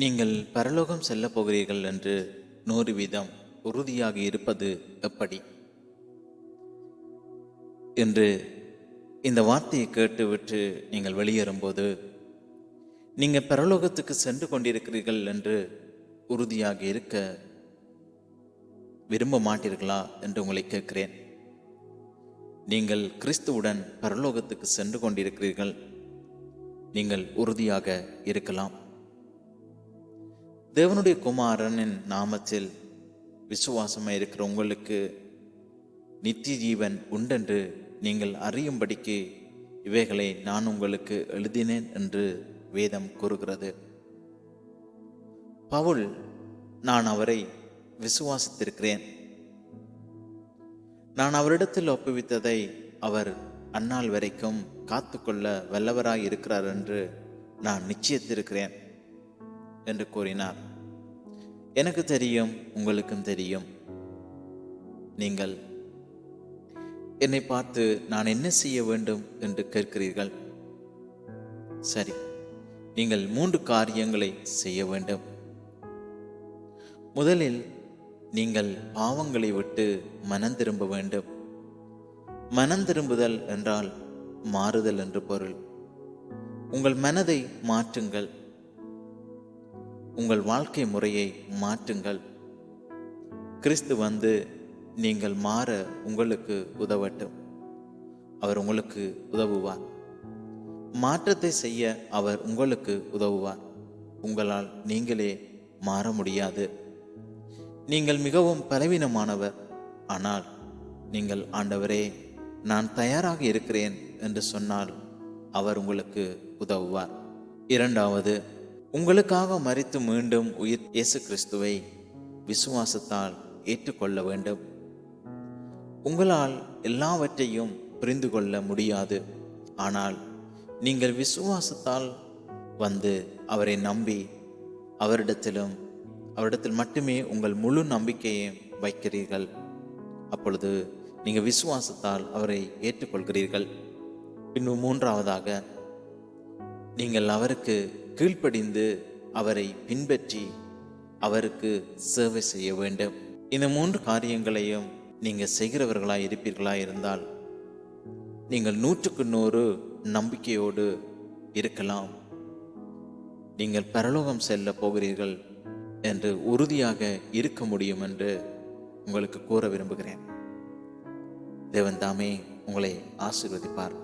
நீங்கள் பரலோகம் செல்லப் போகிறீர்கள் என்று நூறு வீதம் உறுதியாக இருப்பது எப்படி? என்று இந்த வார்த்தையை கேட்டுவிட்டு நீங்கள் வெளியேறும்போது நீங்கள் பரலோகத்துக்கு சென்று கொண்டிருக்கிறீர்கள் என்று உறுதியாக இருக்க விரும்ப மாட்டீர்களா என்று உங்களை கேட்கிறேன். நீங்கள் கிறிஸ்துவுடன் பரலோகத்துக்கு சென்று கொண்டிருக்கிறீர்கள் நீங்கள் உறுதியாக இருக்கலாம். தேவனுடைய குமாரனின் நாமத்தில் விசுவாசமாக இருக்கிற உங்களுக்கு நித்திய ஜீவன் உண்டென்று நீங்கள் அறியும்படிக்கு இவைகளை நான் உங்களுக்கு எழுதினேன் என்று வேதம் கூறுகிறது. பவுல் நான் அவரை விசுவாசித்திருக்கிறேன். நான் அவரிடத்தில் ஒப்புவித்ததை அவர் அந்நாள் வரைக்கும் காத்துக்கொள்ள வல்லவராய் இருக்கிறார் என்று நான் நிச்சயத்திருக்கிறேன். என்று கூறினார். எனக்கு தெரியும் உங்களுக்கும் தெரியும். நீங்கள் என்னை பார்த்து நான் என்ன செய்ய வேண்டும் என்று கேட்கிறீர்கள்? சரி நீங்கள் மூன்று காரியங்களை செய்ய வேண்டும். முதலில் நீங்கள் பாவங்களை விட்டு மனம் திரும்ப வேண்டும். மனம் திரும்புதல் என்றால் மாறுதல் என்று பொருள். உங்கள் மனதை மாற்றுங்கள். உங்கள் வாழ்க்கை முறையை மாற்றுங்கள். கிறிஸ்து வந்து நீங்கள் மாற உங்களுக்கு உதவட்டும். அவர் உங்களுக்கு உதவுவார். மாற்றத்தை செய்ய அவர் உங்களுக்கு உதவுவார். உங்களால் நீங்களே மாற முடியாது. நீங்கள் மிகவும் பலவீனமானவர். ஆனால் நீங்கள் ஆண்டவரே நான் தயாராக இருக்கிறேன் என்று சொன்னால் அவர் உங்களுக்கு உதவுவார். இரண்டாவது உங்களுக்காக மறித்து மீண்டும் உயிர் இயேசு கிறிஸ்துவை விசுவாசத்தால் ஏற்றுக்கொள்ள வேண்டும். உங்களால் எல்லாவற்றையும் புரிந்து கொள்ள முடியாது. ஆனால் நீங்கள் விசுவாசத்தால் வந்து அவரை நம்பி அவரிடத்திலும் அவரிடத்தில் மட்டுமே உங்கள் முழு நம்பிக்கையை வைக்கிறீர்கள். அப்பொழுது நீங்கள் விசுவாசத்தால் அவரை ஏற்றுக்கொள்கிறீர்கள். பின்பு மூன்றாவதாக நீங்கள் அவருக்கு கீழ்ப்படிந்து அவரை பின்பற்றி அவருக்கு சேவை செய்ய வேண்டும். இந்த மூன்று காரியங்களையும் நீங்கள் செய்கிறவர்களாக இருப்பீர்களா இருந்தால் நீங்கள் நூற்றுக்கு நூறு நம்பிக்கையோடு இருக்கலாம். நீங்கள் பரலோகம் செல்ல போகிறீர்கள் என்று உறுதியாக இருக்க முடியும் என்று உங்களுக்கு கூற விரும்புகிறேன். தேவன் தாமே உங்களை ஆசீர்வதிப்பார்.